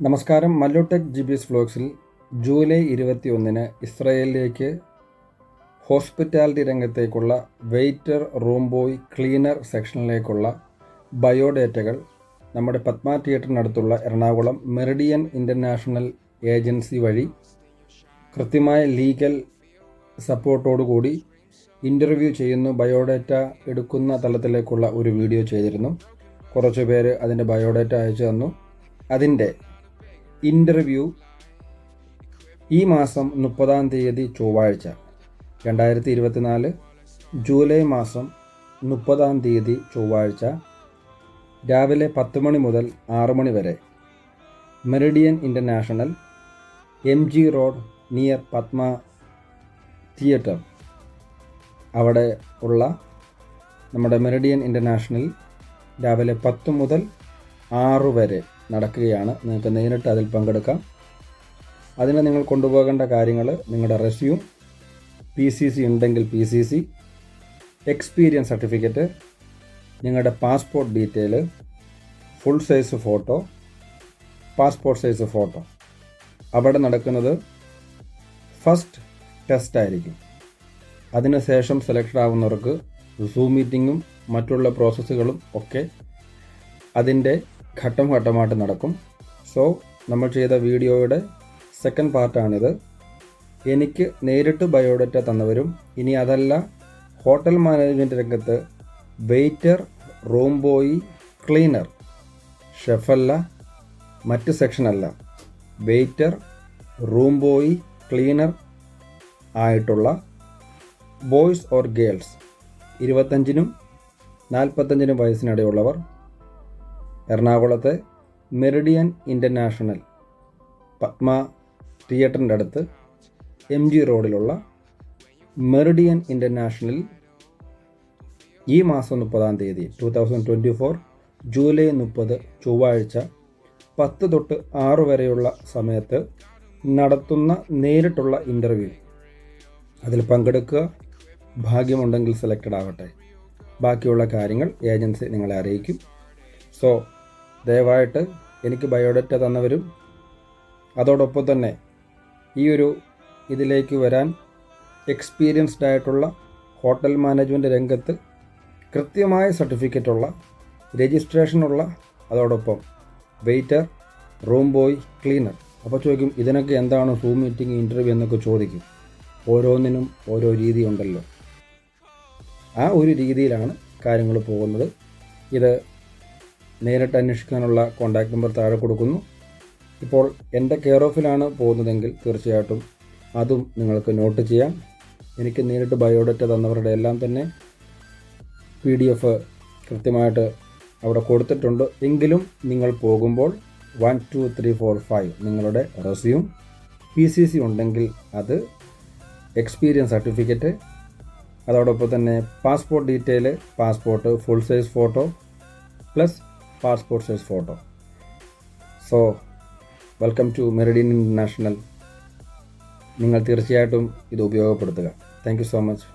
നമസ്കാരം. മല്ലോടെക് G B S ഫ്ലോക്സിൽ ജൂലൈ ഇരുപത്തി ഒന്നിന് ഇസ്രയേലിലേക്ക് ഹോസ്പിറ്റാലിറ്റി രംഗത്തേക്കുള്ള വെയ്റ്റർ റൂം ബോയ് ക്ലീനർ സെക്ഷനിലേക്കുള്ള ബയോഡേറ്റകൾ നമ്മുടെ പത്മ തിയേറ്ററിനടുത്തുള്ള എറണാകുളം മെറിഡിയൻ ഇന്റർനാഷണൽ ഏജൻസി വഴി കൃത്യമായ ലീഗൽ സപ്പോർട്ടോടുകൂടി ഇന്റർവ്യൂ ചെയ്യുന്നു. ബയോഡേറ്റ എടുക്കുന്ന തലത്തിലേക്കുള്ള ഒരു വീഡിയോ ചെയ്തിരുന്നു. കുറച്ച് പേര് അതിന്റെ ബയോഡേറ്റ അയച്ചു തന്നു. അതിന്റെ ഇന്റർവ്യൂ ഈ മാസം മുപ്പതാം തീയതി ചൊവ്വാഴ്ച രണ്ടായിരത്തി ഇരുപത്തിനാല് ജൂലൈ മാസം മുപ്പതാം തീയതി ചൊവ്വാഴ്ച രാവിലെ പത്ത് മണി മുതൽ ആറ് മണി വരെ. Meridian International M G road near Padma theatre. അവിടെ ഉള്ള നമ്മുടെ മെറിഡിയൻ ഇന്റർനാഷണൽ രാവിലെ പത്ത് മുതൽ ആറ് വരെ. നടക്കുകയാണ്. നിങ്ങൾക്ക് നേരിട്ട് അതിൽ പങ്കെടുക്കാം. അതിന് നിങ്ങൾ കൊണ്ടുപോകേണ്ട കാര്യങ്ങൾ നിങ്ങളുടെ റെസ്യൂം പി സി സി ഉണ്ടെങ്കിൽ P C C experience certificate നിങ്ങളുടെ passport detail full size photo passport size photo അവിടെ നടക്കുന്നത് ഫസ്റ്റ് ടെസ്റ്റ് ആയിരിക്കും. അതിനുശേഷം സെലക്ഷൻ ആവുന്നവർക്ക് സൂം മീറ്റിങ്ങും മറ്റുള്ള പ്രോസസ്സുകളും ഒക്കെ അതിന്റെ ഘട്ടം ഘട്ടമായിട്ട് നടക്കും. സോ നമ്മൾ ചെയ്ത വീഡിയോയുടെ സെക്കൻഡ് പാർട്ടാണിത് എനിക്ക് നേരിട്ട് ബയോഡേറ്റ തന്നവരും ഇനി അതല്ല ഹോട്ടൽ മാനേജ്മെന്റ് രംഗത്ത് വെയ്റ്റർ റൂം ബോയ് ക്ലീനർ ഷെഫല്ല മറ്റ് സെക്ഷനല്ല വെയ്റ്റർ റൂം ബോയ് ക്ലീനർ ആയിട്ടുള്ള ബോയ്സ് ഓർ ഗേൾസ് ഇരുപത്തഞ്ചിനും നാൽപ്പത്തഞ്ചിനും വയസ്സിനിടയുള്ളവർ എറണാകുളത്തെ മെറിഡിയൻ ഇന്റർനാഷണൽ പത്മ തിയേറ്ററിന്റെ അടുത്ത് എം ജി റോഡിലുള്ള മെറിഡിയൻ ഇന്റർനാഷണൽ ഈ മാസം മുപ്പതാം തീയതി two thousand twenty four July മുപ്പത് ചൊവ്വാഴ്ച പത്ത് തൊട്ട് ആറ് വരെയുള്ള സമയത്ത് നടത്തുന്ന നേരിട്ടുള്ള ഇന്റർവ്യൂ. അതിൽ പങ്കെടുക്കുക. ഭാഗ്യമുണ്ടെങ്കിൽ സെലക്റ്റഡ് ആവട്ടെ. ബാക്കിയുള്ള കാര്യങ്ങൾ ഏജൻസി നിങ്ങളെ അറിയിക്കും. സോ ദയവായിട്ട് എനിക്ക് ബയോഡേറ്റ തന്നവരും അതോടൊപ്പം തന്നെ ഈ ഒരു ഇതിലേക്ക് വരാൻ എക്സ്പീരിയൻസ്ഡ് ആയിട്ടുള്ള ഹോട്ടൽ മാനേജ്മെന്റ് രംഗത്ത് കൃത്യമായ സർട്ടിഫിക്കറ്റുള്ള രജിസ്ട്രേഷനുള്ള അതോടൊപ്പം വെയിറ്റർ റൂം ബോയ് ക്ലീനർ. അപ്പോൾ ചോദിക്കും ഇതിനൊക്കെ എന്താണ് സൂം മീറ്റിംഗ് ഇന്റർവ്യൂ എന്നൊക്കെ ചോദിക്കും. ഓരോന്നിനും ഓരോ രീതി ഉണ്ടല്ലോ. ആ ഒരു രീതിയിലാണ് കാര്യങ്ങൾ പോകുന്നത്. ഇത് നേരിട്ട് അന്വേഷിക്കാനുള്ള കോൺടാക്ട് നമ്പർ താഴെ കൊടുക്കുന്നു. ഇപ്പോൾ എന്റെ കെയർ ഓഫിലാണ് പോകുന്നതെങ്കിൽ തീർച്ചയായിട്ടും അതും നിങ്ങൾക്ക് നോട്ട് ചെയ്യാം. എനിക്ക് നേരിട്ട് ബയോഡേറ്റ തന്നവരുടെ എല്ലാം തന്നെ പി ഡി എഫ് കൃത്യമായിട്ട് അവിടെ കൊടുത്തിട്ടുണ്ട്. എങ്കിലും നിങ്ങൾ പോകുമ്പോൾ one two three four five നിങ്ങളുടെ റെസ്യൂം പി സി സി ഉണ്ടെങ്കിൽ അത് എക്സ്പീരിയൻസ് സർട്ടിഫിക്കറ്റ് അതോടൊപ്പം തന്നെ passport detail passport full size photo plus passport size photo so welcome to Meridian International നിങ്ങൾ തീർച്ചയായിട്ടും ഇത് ഉപയോഗപ്പെടുത്തുക. Thank you so much